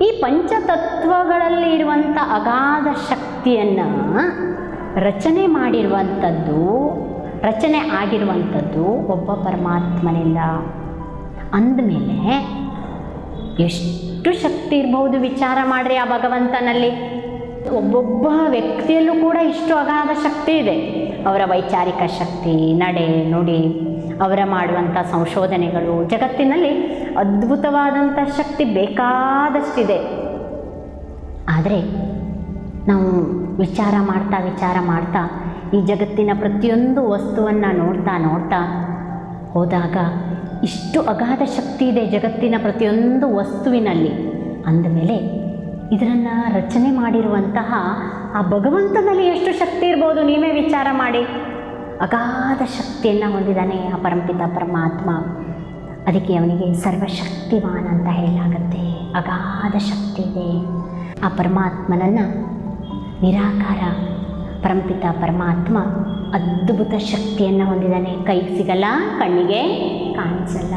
ಈ ಪಂಚತತ್ವಗಳಲ್ಲಿ ಇರುವಂಥ ಅಗಾಧ ಶಕ್ತಿಯನ್ನು ರಚನೆ ಮಾಡಿರುವಂಥದ್ದು ರಚನೆ ಆಗಿರುವಂಥದ್ದು ಒಬ್ಬ ಪರಮಾತ್ಮನಿಂದ. ಅಂದಮೇಲೆ ಎಷ್ಟು ಶಕ್ತಿ ಇರಬಹುದು ವಿಚಾರ ಮಾಡಿರಿ ಆ ಭಗವಂತನಲ್ಲಿ. ಒಬ್ಬೊಬ್ಬ ವ್ಯಕ್ತಿಯಲ್ಲೂ ಕೂಡ ಇಷ್ಟು ಅಗಾಧ ಶಕ್ತಿ ಇದೆ. ಅವರ ವೈಚಾರಿಕ ಶಕ್ತಿ, ನಡೆ, ನುಡಿ ಅವರ ಮಾಡುವಂಥ ಸಂಶೋಧನೆಗಳು. ಜಗತ್ತಿನಲ್ಲಿ ಅದ್ಭುತವಾದಂಥ ಶಕ್ತಿ ಬೇಕಾದಷ್ಟಿದೆ. ಆದರೆ ನಾವು ವಿಚಾರ ಮಾಡ್ತಾ ವಿಚಾರ ಮಾಡ್ತಾ, ಈ ಜಗತ್ತಿನ ಪ್ರತಿಯೊಂದು ವಸ್ತುವನ್ನು ನೋಡ್ತಾ ನೋಡ್ತಾ ಹೋದಾಗ ಇಷ್ಟು ಅಗಾಧ ಶಕ್ತಿ ಇದೆ ಜಗತ್ತಿನ ಪ್ರತಿಯೊಂದು ವಸ್ತುವಿನಲ್ಲಿ. ಅಂದಮೇಲೆ ಇದರನ್ನು ರಚನೆ ಮಾಡಿರುವಂತಹ ಆ ಭಗವಂತನಲ್ಲಿ ಎಷ್ಟು ಶಕ್ತಿ ಇರ್ಬೋದು, ನೀವೇ ವಿಚಾರ ಮಾಡಿ. ಅಗಾಧ ಶಕ್ತಿಯನ್ನು ಹೊಂದಿದ್ದಾನೆ ಆ ಪರಮಪಿತ ಪರಮಾತ್ಮ. ಅದಕ್ಕೆ ಅವನಿಗೆ ಸರ್ವಶಕ್ತಿವಾನ್ ಅಂತ ಹೇಳಲಾಗತ್ತೆ. ಅಗಾಧ ಶಕ್ತಿ ಇದೆ. ಆ ಪರಮಾತ್ಮನನ್ನು ನಿರಾಕಾರ ಪರಮಪಿತ ಪರಮಾತ್ಮ ಅದ್ಭುತ ಶಕ್ತಿಯನ್ನು ಹೊಂದಿದ್ದಾನೆ. ಕೈ ಸಿಗಲ್ಲ, ಕಣ್ಣಿಗೆ ಕಾಣಿಸಲ್ಲ.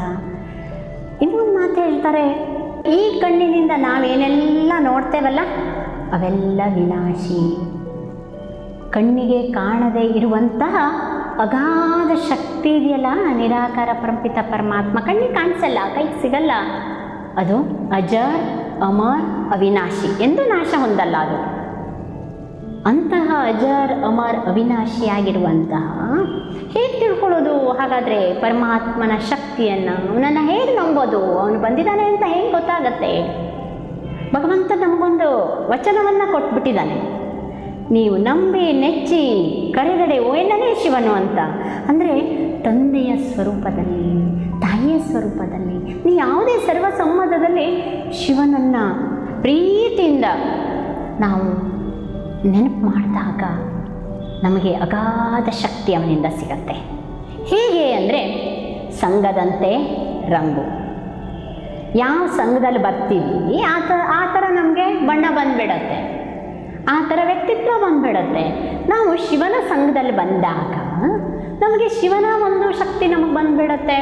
ಇನ್ನೊಂದು ಮಾತು ಹೇಳ್ತಾರೆ, ಈ ಕಣ್ಣಿನಿಂದ ನಾವೇನೆಲ್ಲ ನೋಡ್ತೇವಲ್ಲ, ಅವೆಲ್ಲ ವಿನಾಶಿ. ಕಣ್ಣಿಗೆ ಕಾಣದೇ ಇರುವಂತಹ ಅಗಾಧ ಶಕ್ತಿ ಇದೆಯಲ್ಲ? ನಿರಾಕಾರ ಪರಂಪಿತ ಪರಮಾತ್ಮ. ಕಣ್ಣಿಗೆ ಕಾಣಿಸಲ್ಲ, ಕೈಗೆ ಸಿಗಲ್ಲ. ಅದು ಅಜರ್, ಅಮರ್, ಅವಿನಾಶಿ. ಎಂದು ನಾಶ ಹೊಂದಲ್ಲ ಅದು. ಅಂತಹ ಅಜರ್, ಅಮರ್ ಅವಿನಾಶಿಯಾಗಿರುವಂತಹ ಹೇಗೆ ತಿಳ್ಕೊಳ್ಳೋದು? ಹಾಗಾದರೆ ಪರಮಾತ್ಮನ ಶಕ್ತಿಯನ್ನು ಅವನನ್ನು ಹೇಗೆ ನಂಬೋದು? ಅವನು ಬಂದಿದ್ದಾನೆ ಅಂತ ಹೇಗೆ ಗೊತ್ತಾಗತ್ತೆ? ಭಗವಂತ ನಮಗೊಂದು ವಚನವನ್ನು ಕೊಟ್ಬಿಟ್ಟಿದ್ದಾನೆ. ನೀವು ನಂಬಿ ನೆಚ್ಚಿ ಕರೆಗಡೆ ಓಯನನೇ ಶಿವನು ಅಂತ. ಅಂದರೆ ತಂದೆಯ ಸ್ವರೂಪದಲ್ಲಿ, ತಾಯಿಯ ಸ್ವರೂಪದಲ್ಲಿ, ನೀ ಯಾವುದೇ ಸರ್ವಸಮ್ಮತದಲ್ಲಿ ಶಿವನನ್ನು ಪ್ರೀತಿಯಿಂದ ನಾವು ನೆನಪು ಮಾಡಿದಾಗ ನಮಗೆ ಅಗಾಧ ಶಕ್ತಿ ಅವನಿಂದ ಸಿಗತ್ತೆ. ಹೇಗೆ ಅಂದರೆ ಸಂಘದಂತೆ ರಂಗು. ಯಾವ ಸಂಘದಲ್ಲಿ ಬರ್ತೀವಿ ಆ ಥರ ಆ ಥರ ನಮಗೆ ಬಣ್ಣ ಬಂದುಬಿಡತ್ತೆ. ಆ ಥರ ವ್ಯಕ್ತಿತ್ವ ಬಂದುಬಿಡತ್ತೆ ನಾವು ಶಿವನ ಸಂಘದಲ್ಲಿ ಬಂದಾಗ, ನಮಗೆ ಶಿವನ ಒಂದು ಶಕ್ತಿ ನಮಗೆ ಬಂದುಬಿಡತ್ತೆ.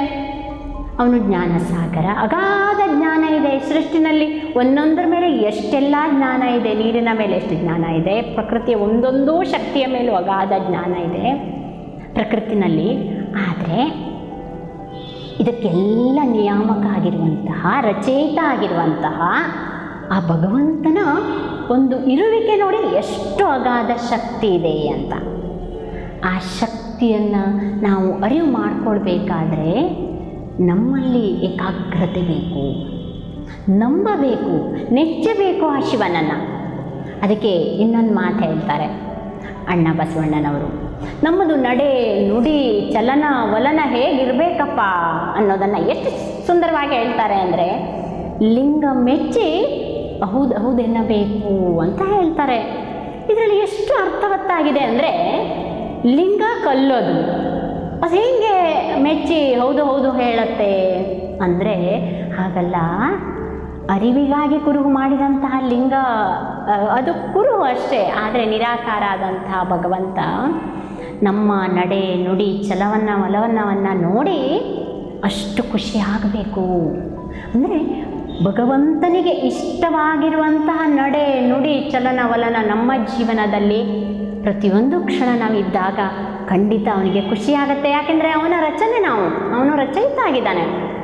ಅವನು ಜ್ಞಾನ ಸಾಗರ ಅಗಾಧ ಜ್ಞಾನ ಇದೆ. ಸೃಷ್ಟಿನಲ್ಲಿ ಒಂದೊಂದರ ಮೇಲೆ ಎಷ್ಟೆಲ್ಲ ಜ್ಞಾನ ಇದೆ. ನೀರಿನ ಮೇಲೆ ಎಷ್ಟು ಜ್ಞಾನ ಇದೆ. ಪ್ರಕೃತಿಯ ಒಂದೊಂದು ಶಕ್ತಿಯ ಮೇಲೂ ಅಗಾಧ ಜ್ಞಾನ ಇದೆ. ಪ್ರಕೃತಿನಲ್ಲಿ ಆದರೆ ಇದಕ್ಕೆಲ್ಲ ನಿಯಾಮಕ ಆಗಿರುವಂತಹ, ರಚಯಿತ ಆಗಿರುವಂತಹ ಆ ಭಗವಂತನ ಒಂದು ಇರುವಿಕೆ ನೋಡಿ ಎಷ್ಟು ಅಗಾಧ ಶಕ್ತಿ ಇದೆ ಅಂತ. ಆ ಶಕ್ತಿಯನ್ನು ನಾವು ಅರಿವು ಮಾಡಿಕೊಳ್ಬೇಕಾದ್ರೆ ನಮ್ಮಲ್ಲಿ ಏಕಾಗ್ರತೆ ಬೇಕು. ನಂಬಬೇಕು, ನೆಚ್ಚಬೇಕು ಆ ಶಿವನನ್ನು. ಅದಕ್ಕೆ ಇನ್ನೊಂದು ಮಾತು ಹೇಳ್ತಾರೆ ಅಣ್ಣ ಬಸವಣ್ಣನವರು. ನಮ್ಮದು ನಡೆ, ನುಡಿ, ಚಲನ, ವಲನ ಹೇಗಿರಬೇಕಪ್ಪ ಅನ್ನೋದನ್ನು ಎಷ್ಟು ಸುಂದರವಾಗಿ ಹೇಳ್ತಾರೆ ಅಂದರೆ ಲಿಂಗ ಮೆಚ್ಚಿ ಹೌದು ಹೌದು ಎನ್ನಬೇಕು ಅಂತ ಹೇಳ್ತಾರೆ. ಇದರಲ್ಲಿ ಎಷ್ಟು ಅರ್ಥವತ್ತಾಗಿದೆ ಅಂದರೆ ಲಿಂಗ ಕಲ್ಲೋದು. ಅದು ಹೇಗೆ ಮೆಚ್ಚಿ ಹೌದು ಹೌದು ಹೇಳತ್ತೆ ಅಂದರೆ ಹಾಗಲ್ಲ, ಅರಿವಿಗಾಗಿ ಕುರುಹು ಮಾಡಿದಂತಹ ಲಿಂಗ ಅದು ಕುರುಹು ಅಷ್ಟೇ, ಆದರೆ ನಿರಾಕಾರ ಆದಂತಹ ಭಗವಂತ ನಮ್ಮ ನಡೆ, ನುಡಿ ಛಲವನ್ನು ಒಲವನ್ನವನ್ನು ನೋಡಿ ಅಷ್ಟು ಖುಷಿ ಆಗಬೇಕು. ಅಂದರೆ ಭಗವಂತನಿಗೆ ಇಷ್ಟವಾಗಿರುವಂತಹ ನಡೆ, ನುಡಿ ಚಲನವಲನ ನಮ್ಮ ಜೀವನದಲ್ಲಿ ಪ್ರತಿಯೊಂದು ಕ್ಷಣ ನಾವಿದ್ದಾಗ ಖಂಡಿತ ಅವನಿಗೆ ಖುಷಿಯಾಗತ್ತೆ. ಯಾಕೆಂದರೆ ಅವನ ರಚನೆ ನಾವು, ಅವನು ರಚಯಿತ ಆಗಿದ್ದಾನೆ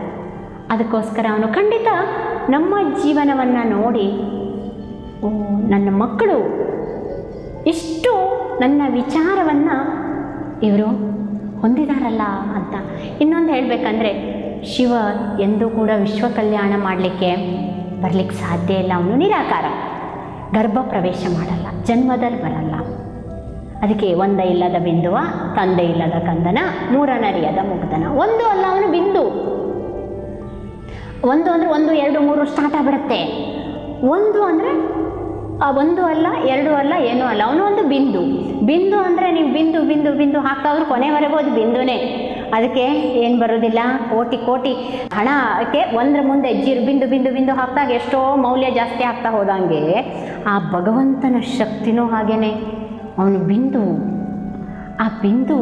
ಅದಕ್ಕೋಸ್ಕರ ಅವನು ಖಂಡಿತ ನಮ್ಮ ಜೀವನವನ್ನು ನೋಡಿ, ಓ, ನನ್ನ ಮಕ್ಕಳು ಇಷ್ಟು ನನ್ನ ವಿಚಾರವನ್ನು ಇವರು ಹೊಂದಿದಾರಲ್ಲ ಅಂತ ಇನ್ನೊಂದು ಹೇಳಬೇಕಂದ್ರೆ ಶಿವ ಎಂದೂ ಕೂಡ ವಿಶ್ವ ಕಲ್ಯಾಣ ಮಾಡಲಿಕ್ಕೆ ಬರಲಿಕ್ಕೆ ಸಾಧ್ಯ ಇಲ್ಲ. ಅವನು ನಿರಾಕಾರ. ಗರ್ಭ ಪ್ರವೇಶ ಮಾಡಲ್ಲ. ಜನ್ಮದಲ್ಲಿ ಬರಲ್ಲ. ಅದಕ್ಕೆ ಒಂದ ಇಲ್ಲದ ಬಿಂದುವ, ತಂದೆ ಇಲ್ಲದ ಕಂದನ ಮೂರನರಿಯದ ಮುಗ್ಧನ. ಒಂದು ಅಲ್ಲ, ಅವನು ಬಿಂದು. ಒಂದು ಅಂದರೆ ಒಂದು, ಎರಡು, ಮೂರು ಸ್ಟಾರ್ಟ್ ಆಗಿಬಿಡುತ್ತೆ. ಒಂದು ಅಂದರೆ ಒಂದು ಅಲ್ಲ, ಎರಡು ಅಲ್ಲ, ಏನೂ ಅಲ್ಲ. ಅವನು ಒಂದು ಬಿಂದು. ಬಿಂದು ಅಂದರೆ ನೀವು ಬಿಂದು ಬಿಂದು ಬಿಂದು ಹಾಕ್ತಾ ಹೋದ್ರೆ ಕೊನೆವರೆಗೂ ಅದು ಬಿಂದುನೇ. ಅದಕ್ಕೆ ಏನು ಬರೋದಿಲ್ಲ? ಕೋಟಿ ಕೋಟಿ. ಹಣಕ್ಕೆ ಒಂದರ ಮುಂದೆ ಜಿರು ಬಿಂದು ಬಿಂದು ಬಿಂದು ಹಾಕ್ದಾಗ ಎಷ್ಟೋ ಮೌಲ್ಯ ಜಾಸ್ತಿ ಆಗ್ತಾ ಹೋದಂಗೆ ಆ ಭಗವಂತನ ಶಕ್ತಿನೂ ಹಾಗೇ ಅವನು ಬಿಂದು. ಆ ಬಿಂದು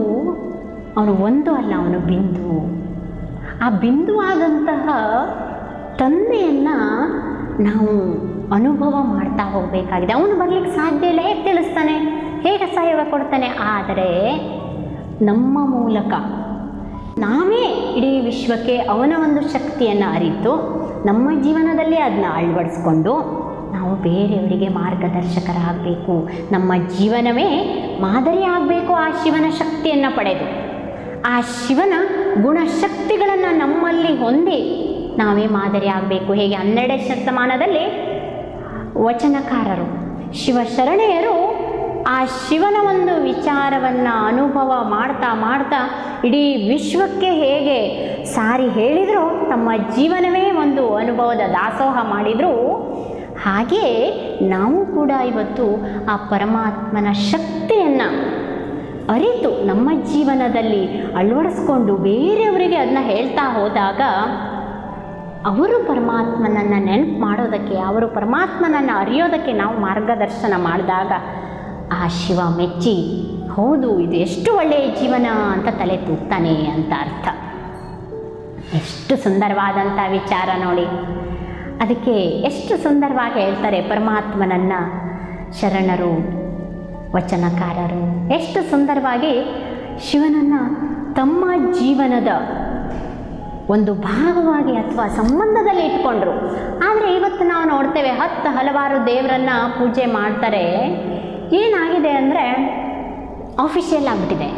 ಅವನು ಒಂದು ಅಲ್ಲ, ಅವನು ಬಿಂದು. ಆ ಬಿಂದು ಆದಂತಹ ತಂದೆಯನ್ನು ನಾವು ಅನುಭವ ಮಾಡ್ತಾ ಹೋಗಬೇಕಾಗಿದೆ. ಅವನು ಬರಲಿಕ್ಕೆ ಸಾಧ್ಯ ಇಲ್ಲ, ಹೇಗೆ ತಿಳಿಸ್ತಾನೆ? ಹೇಗೆ ಸಹಯೋಗ ಕೊಡ್ತಾನೆ? ಆದರೆ ನಮ್ಮ ಮೂಲಕ ನಾವೇ ಇಡೀ ವಿಶ್ವಕ್ಕೆ ಅವನ ಒಂದು ಶಕ್ತಿಯನ್ನು ಅರಿತು ನಮ್ಮ ಜೀವನದಲ್ಲಿ ಅದನ್ನ ಅಳವಡಿಸ್ಕೊಂಡು ನಾವು ಬೇರೆಯವರಿಗೆ ಮಾರ್ಗದರ್ಶಕರಾಗಬೇಕು. ನಮ್ಮ ಜೀವನವೇ ಮಾದರಿ ಆಗಬೇಕು ಆ ಶಿವನ ಶಕ್ತಿಯನ್ನು ಪಡೆದು. ಆ ಶಿವನ ಗುಣಶಕ್ತಿಗಳನ್ನು ನಮ್ಮಲ್ಲಿ ಹೊಂದಿ ನಾವೇ ಮಾದರಿ ಆಗಬೇಕು. ಹೇಗೆ ಹನ್ನೆರಡನೇ ಶತಮಾನದಲ್ಲಿ ವಚನಕಾರರು, ಶಿವಶರಣೆಯರು ಆ ಶಿವನ ಒಂದು ವಿಚಾರವನ್ನು ಅನುಭವ ಮಾಡ್ತಾ ಮಾಡ್ತಾ ಇಡೀ ವಿಶ್ವಕ್ಕೆ ಹೇಗೆ ಸಾರಿ ಹೇಳಿದರೂ, ತಮ್ಮ ಜೀವನವೇ ಒಂದು ಅನುಭವದ ದಾಸೋಹ ಮಾಡಿದರು. ಹಾಗೆಯೇ ನಾವು ಕೂಡ ಇವತ್ತು ಆ ಪರಮಾತ್ಮನ ಶಕ್ತಿಯನ್ನು ಅರಿತು ನಮ್ಮ ಜೀವನದಲ್ಲಿ ಅಳವಡಿಸ್ಕೊಂಡು ಬೇರೆಯವರಿಗೆ ಅದನ್ನ ಹೇಳ್ತಾ ಹೋದಾಗ, ಅವರು ಪರಮಾತ್ಮನನ್ನು ನೆನಪು ಮಾಡೋದಕ್ಕೆ, ಅವರು ಪರಮಾತ್ಮನನ್ನು ಅರಿಯೋದಕ್ಕೆ ನಾವು ಮಾರ್ಗದರ್ಶನ ಮಾಡಿದಾಗ ಆ ಶಿವ ಮೆಚ್ಚಿ, ಹೌದು, ಇದು ಎಷ್ಟು ಒಳ್ಳೆಯ ಜೀವನ ಅಂತ ತಲೆ ತೂಗ್ತಾನೆ ಅಂತ ಅರ್ಥ. ಎಷ್ಟು ಸುಂದರವಾದಂಥ ವಿಚಾರ ನೋಡಿ. ಅದಕ್ಕೆ ಎಷ್ಟು ಸುಂದರವಾಗಿ ಹೇಳ್ತಾರೆ ಪರಮಾತ್ಮನನ್ನು ಶರಣರು, ವಚನಕಾರರು. ಎಷ್ಟು ಸುಂದರವಾಗಿ ಶಿವನನ್ನು ತಮ್ಮ ಜೀವನದ ಒಂದು ಭಾಗವಾಗಿ ಅಥವಾ ಸಂಬಂಧದಲ್ಲಿ ಇಟ್ಕೊಂಡ್ರು. ಆದರೆ ಇವತ್ತು ನಾವು ನೋಡ್ತೇವೆ ಹತ್ತು ಹಲವಾರು ದೇವರನ್ನ ಪೂಜೆ ಮಾಡ್ತಾರೆ. ಏನಾಗಿದೆ ಅಂದರೆ ಆಫಿಷಿಯಲ್ ಆಗಿಬಿಟ್ಟಿದೆ.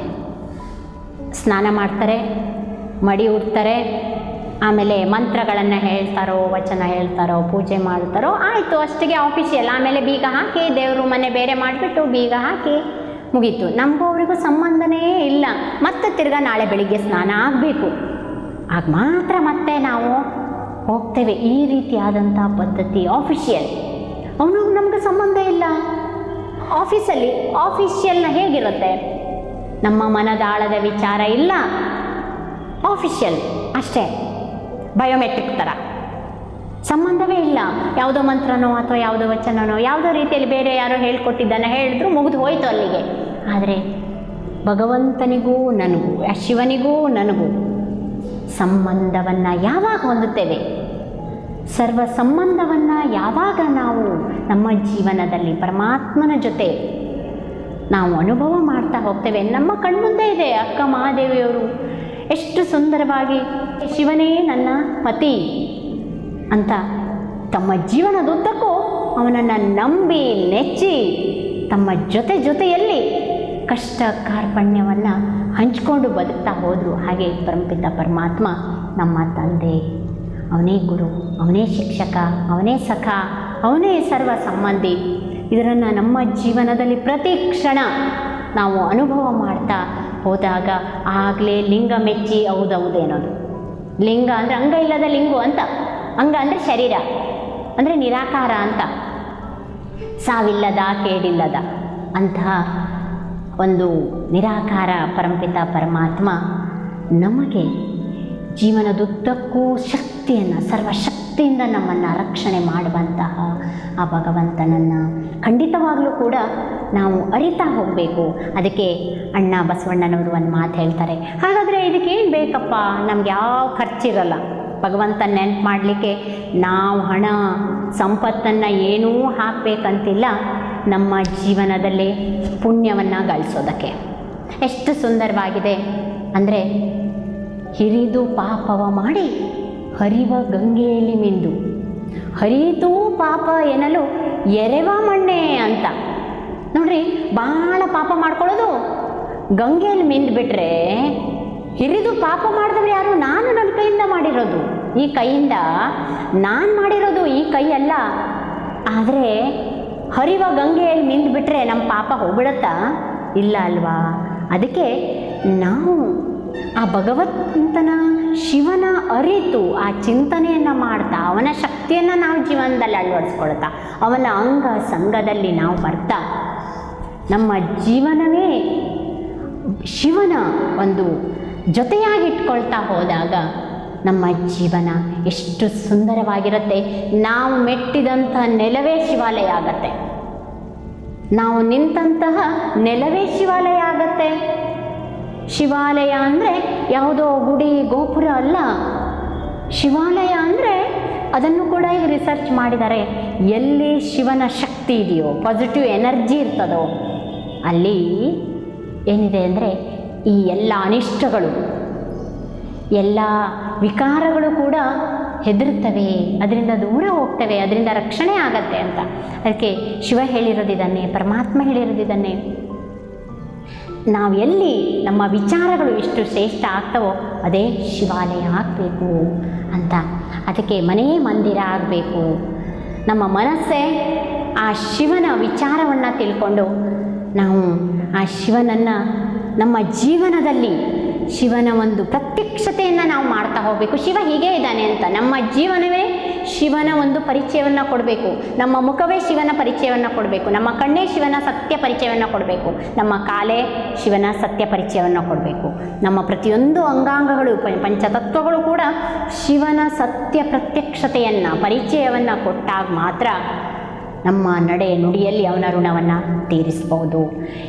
ಸ್ನಾನ ಮಾಡ್ತಾರೆ, ಮಡಿ ಉಡ್ತಾರೆ ಆಮೇಲೆ ಮಂತ್ರಗಳನ್ನು ಹೇಳ್ತಾರೋ, ವಚನ ಹೇಳ್ತಾರೋ, ಪೂಜೆ ಮಾಡ್ತಾರೋ, ಆಯಿತು, ಅಷ್ಟಿಗೆ ಆಫಿಷಿಯಲ್ ಆಮೇಲೆ ಬೀಗ ಹಾಕಿ, ದೇವರು ಮನೆ ಬೇರೆ ಮಾಡಿಬಿಟ್ಟು ಬೀಗ ಹಾಕಿ ಮುಗೀತು. ನಮಗೂ ಸಂಬಂಧನೇ ಇಲ್ಲ. ಮತ್ತೆ ತಿರ್ಗಾ ನಾಳೆ ಬೆಳಿಗ್ಗೆ ಸ್ನಾನ ಆಗಬೇಕು. ಆಗ ಮಾತ್ರ ಮತ್ತೆ ನಾವು ಹೋಗ್ತೇವೆ. ಈ ರೀತಿಯಾದಂಥ ಪದ್ಧತಿ ಆಫಿಷಿಯಲ್ ಅವನಿಗೂ ನಮಗೆ ಸಂಬಂಧ ಇಲ್ಲ. ಆಫೀಸಲ್ಲಿ ಆಫೀಷಿಯಲ್ನ ಹೇಗಿರುತ್ತೆ? ನಮ್ಮ ಮನದಾಳದ ವಿಚಾರ ಇಲ್ಲ. ಆಫಿಷಿಯಲ್ ಅಷ್ಟೇ. ಬಯೋಮೆಟ್ರಿಕ್ ಥರ. ಸಂಬಂಧವೇ ಇಲ್ಲ. ಯಾವುದೋ ಮಂತ್ರನೋ ಅಥವಾ ಯಾವುದೋ ವಚನನೋ, ಯಾವುದೋ ರೀತಿಯಲ್ಲಿ ಬೇರೆ ಯಾರೋ ಹೇಳ್ಕೊಟ್ಟಿದ್ದನ್ನು ಹೇಳಿದ್ರು ಮುಗಿದು ಹೋಯಿತು ಅಲ್ಲಿಗೆ. ಆದರೆ ಭಗವಂತನಿಗೂ ನನಗೂ ಶಿವನಿಗೂ ನನಗೂ ಸಂಬಂಧವನ್ನು ಯಾವಾಗ ಹೊಂದುತ್ತೇವೆ? ಸರ್ವ ಸಂಬಂಧವನ್ನು ಯಾವಾಗ ನಾವು ನಮ್ಮ ಜೀವನದಲ್ಲಿ ಪರಮಾತ್ಮನ ಜೊತೆ ನಾವು ಅನುಭವ ಮಾಡ್ತಾ ಹೋಗ್ತೇವೆ. ನಮ್ಮ ಕಣ್ಮುಂದೆ ಇದೆ ಅಕ್ಕ ಮಹಾದೇವಿಯವರು. ಎಷ್ಟು ಸುಂದರವಾಗಿ ಶಿವನೇ ನನ್ನ ಪತಿ ಅಂತ ತಮ್ಮ ಜೀವನದುದ್ದಕ್ಕೂ ಅವನನ್ನು ನಂಬಿ ನೆಚ್ಚಿ ತಮ್ಮ ಜೊತೆ ಜೊತೆಯಲ್ಲಿ ಕಷ್ಟ ಕಾರ್ಪಣ್ಯವನ್ನು ಹಂಚಿಕೊಂಡು ಬದುಕ್ತಾ ಹೋದರು. ಹಾಗೆ ಪರಂಪಿತ ಪರಮಾತ್ಮ ನಮ್ಮ ತಂದೆ. ಅವನೇ ಗುರು, ಅವನೇ ಶಿಕ್ಷಕ, ಅವನೇ ಸಖ ಅವನೇ ಸರ್ವ ಸಂಬಂಧಿ. ಇದರನ್ನು ನಮ್ಮ ಜೀವನದಲ್ಲಿ ಪ್ರತಿ ಕ್ಷಣ ನಾವು ಅನುಭವ ಮಾಡ್ತಾ ಹೋದಾಗ ಆಗಲೇ ಲಿಂಗ ಮೆಚ್ಚಿ ಹೌದೌದೇನೋದು ಲಿಂಗ ಅಂದರೆ ಅಂಗ ಇಲ್ಲದ ಲಿಂಗು ಅಂತ. ಅಂಗ ಅಂದರೆ ಶರೀರ. ಅಂದರೆ ನಿರಾಕಾರ ಅಂತ. ಸಾವಿಲ್ಲದ, ಕೇಡಿಲ್ಲದ ಅಂತಹ ಒಂದು ನಿರಾಕಾರ ಪರಂಪಿತ ಪರಮಾತ್ಮ ನಮಗೆ ಜೀವನದುದ್ದಕ್ಕೂ ಶಕ್ತಿಯನ್ನು ಸರ್ವಶಕ್ತಿಯಿಂದ ನಮ್ಮನ್ನು ರಕ್ಷಣೆ ಮಾಡುವಂತಹ ಆ ಭಗವಂತನನ್ನು ಖಂಡಿತವಾಗಲೂ ಕೂಡ ನಾವು ಅರಿತಾ ಹೋಗಬೇಕು. ಅದಕ್ಕೆ ಅಣ್ಣ ಬಸವಣ್ಣನವರು ಒಂದು ಮಾತು ಹೇಳ್ತಾರೆ. ಹಾಗಾದರೆ ಇದಕ್ಕೆ ಏನು ಬೇಕಪ್ಪ? ನಮ್ಗೆ ಯಾವ ಖರ್ಚಿರಲ್ಲ. ಭಗವಂತನ ನೆನ್ಪು ಮಾಡಲಿಕ್ಕೆ ನಾವು ಹಣ, ಸಂಪತ್ತನ್ನು ಏನೂ ಹಾಕಬೇಕಂತಿಲ್ಲ. ನಮ್ಮ ಜೀವನದಲ್ಲಿ ಪುಣ್ಯವನ್ನು ಗಳಿಸೋದಕ್ಕೆ. ಎಷ್ಟು ಸುಂದರವಾಗಿದೆ. ಅಂದರೆ ಹಿರಿದು ಪಾಪವ ಮಾಡಿ ಹರಿವ ಗಂಗೆಯಲ್ಲಿ ಮಿಂದು. ಹರಿಯಿತು ಪಾಪ ಎನ್ನಲು ಎರೆವ ಮಣ್ಣೆ ಅಂತ. ನೋಡ್ರಿ ಭಾಳ ಪಾಪ ಮಾಡ್ಕೊಳ್ಳೋದು. ಗಂಗೆಯಲ್ಲಿ ಮಿಂದು ಬಿಟ್ರೆ ಹಿರಿದು ಪಾಪ ಮಾಡಿದವ್ರು ಯಾರು? ನಾನು ನನ್ನ ಕೈಯಿಂದ ಮಾಡಿರೋದು. ಈ ಕೈಯಿಂದ ನಾನು ಮಾಡಿರೋದು ಈ ಕೈ ಅಲ್ಲ. ಆದರೆ ಹರಿವ ಗಂಗೆಯಲ್ಲಿ ಮಿಂದು ಬಿಟ್ಟರೆ ನಮ್ಮ ಪಾಪ ಹೋಗ್ಬಿಡತ್ತಾ? ಇಲ್ಲ ಅಲ್ವಾ? ಅದಕ್ಕೆ ನಾವು ಆ ಭಗವಂತನ ಶಿವನ ಅರಿತು, ಆ ಚಿಂತನೆಯನ್ನು ಮಾಡ್ತಾ, ಅವನ ಶಕ್ತಿಯನ್ನು ನಾವು ಜೀವನದಲ್ಲಿ ಅಳವಡಿಸ್ಕೊಳ್ತಾ, ಅವನ ಅಂಗ ಸಂಘದಲ್ಲಿ ನಾವು ಬರ್ತಾ, ನಮ್ಮ ಜೀವನವೇ ಶಿವನ ಒಂದು ಜೊತೆಯಾಗಿಟ್ಕೊಳ್ತಾ ಹೋದಾಗ ನಮ್ಮ ಜೀವನ ಎಷ್ಟು ಸುಂದರವಾಗಿರುತ್ತೆ. ನಾವು ಮೆಟ್ಟಿದಂಥ ನೆಲವೇ ಶಿವಾಲಯ ಆಗತ್ತೆ. ನಾವು ನಿಂತಹ ನೆಲವೇ ಶಿವಾಲಯ ಆಗತ್ತೆ. ಶಿವಾಲಯ ಅಂದರೆ ಯಾವುದೋ ಗುಡಿ, ಗೋಪುರ ಅಲ್ಲ. ಶಿವಾಲಯ ಅಂದರೆ ಅದನ್ನು ಕೂಡ ಈಗ ರಿಸರ್ಚ್ ಮಾಡಿದ್ದಾರೆ. ಎಲ್ಲಿ ಶಿವನ ಶಕ್ತಿ ಇದೆಯೋ ಪಾಸಿಟಿವ್ ಎನರ್ಜಿ ಇರ್ತದೋ, ಅಲ್ಲಿ ಏನಿದೆ ಅಂದರೆ ಈ ಎಲ್ಲ ಅನಿಷ್ಟಗಳು, ಎಲ್ಲ ವಿಕಾರಗಳು ಕೂಡ ಹೆದರುತ್ತವೆ. ಅದರಿಂದ ದೂರ ಹೋಗ್ತವೆ, ಅದರಿಂದ ರಕ್ಷಣೆ ಆಗತ್ತೆ ಅಂತ. ಅದಕ್ಕೆ ಶಿವ ಹೇಳಿರೋದಿದ್ದಾನೆ ಪರಮಾತ್ಮ ಹೇಳಿರೋದಿದನ್ನೇ. ನಾವು ಎಲ್ಲಿ ನಮ್ಮ ವಿಚಾರಗಳು ಎಷ್ಟು ಶ್ರೇಷ್ಠ ಆಗ್ತವೋ ಅದೇ ಶಿವಾಲಯ ಆಗಬೇಕು ಅಂತ. ಅದಕ್ಕೆ ಮನೆಯೇ ಮಂದಿರ ಆಗಬೇಕು. ನಮ್ಮ ಮನಸ್ಸೇ ಆ ಶಿವನ ವಿಚಾರವನ್ನು ತಿಳ್ಕೊಂಡು ನಾವು ಆ ಶಿವನನ್ನು ನಮ್ಮ ಜೀವನದಲ್ಲಿ ಶಿವನ ಒಂದು ಪ್ರತ್ಯಕ್ಷತೆಯನ್ನು ನಾವು ಮಾಡ್ತಾ ಹೋಗಬೇಕು. ಶಿವ ಹೀಗೆ ಇದ್ದಾನೆ ಅಂತ. ನಮ್ಮ ಜೀವನವೇ ಶಿವನ ಒಂದು ಪರಿಚಯವನ್ನು ಕೊಡಬೇಕು. ನಮ್ಮ ಮುಖವೇ ಶಿವನ ಪರಿಚಯವನ್ನು ಕೊಡಬೇಕು. ನಮ್ಮ ಕಣ್ಣೇ ಶಿವನ ಸತ್ಯ ಪರಿಚಯವನ್ನು ಕೊಡಬೇಕು. ನಮ್ಮ ಕಾಲೇ ಶಿವನ ಸತ್ಯ ಪರಿಚಯವನ್ನು ಕೊಡಬೇಕು. ನಮ್ಮ ಪ್ರತಿಯೊಂದು ಅಂಗಾಂಗಗಳು ಪಂಚತತ್ವಗಳು ಕೂಡ ಶಿವನ ಸತ್ಯ ಪ್ರತ್ಯಕ್ಷತೆಯನ್ನು, ಪರಿಚಯವನ್ನು ಕೊಟ್ಟಾಗ ಮಾತ್ರ ನಮ್ಮ ನಡೆ ನುಡಿಯಲ್ಲಿ ಅವನ ಋಣವನ್ನು ತೀರಿಸ್ಬೋದು.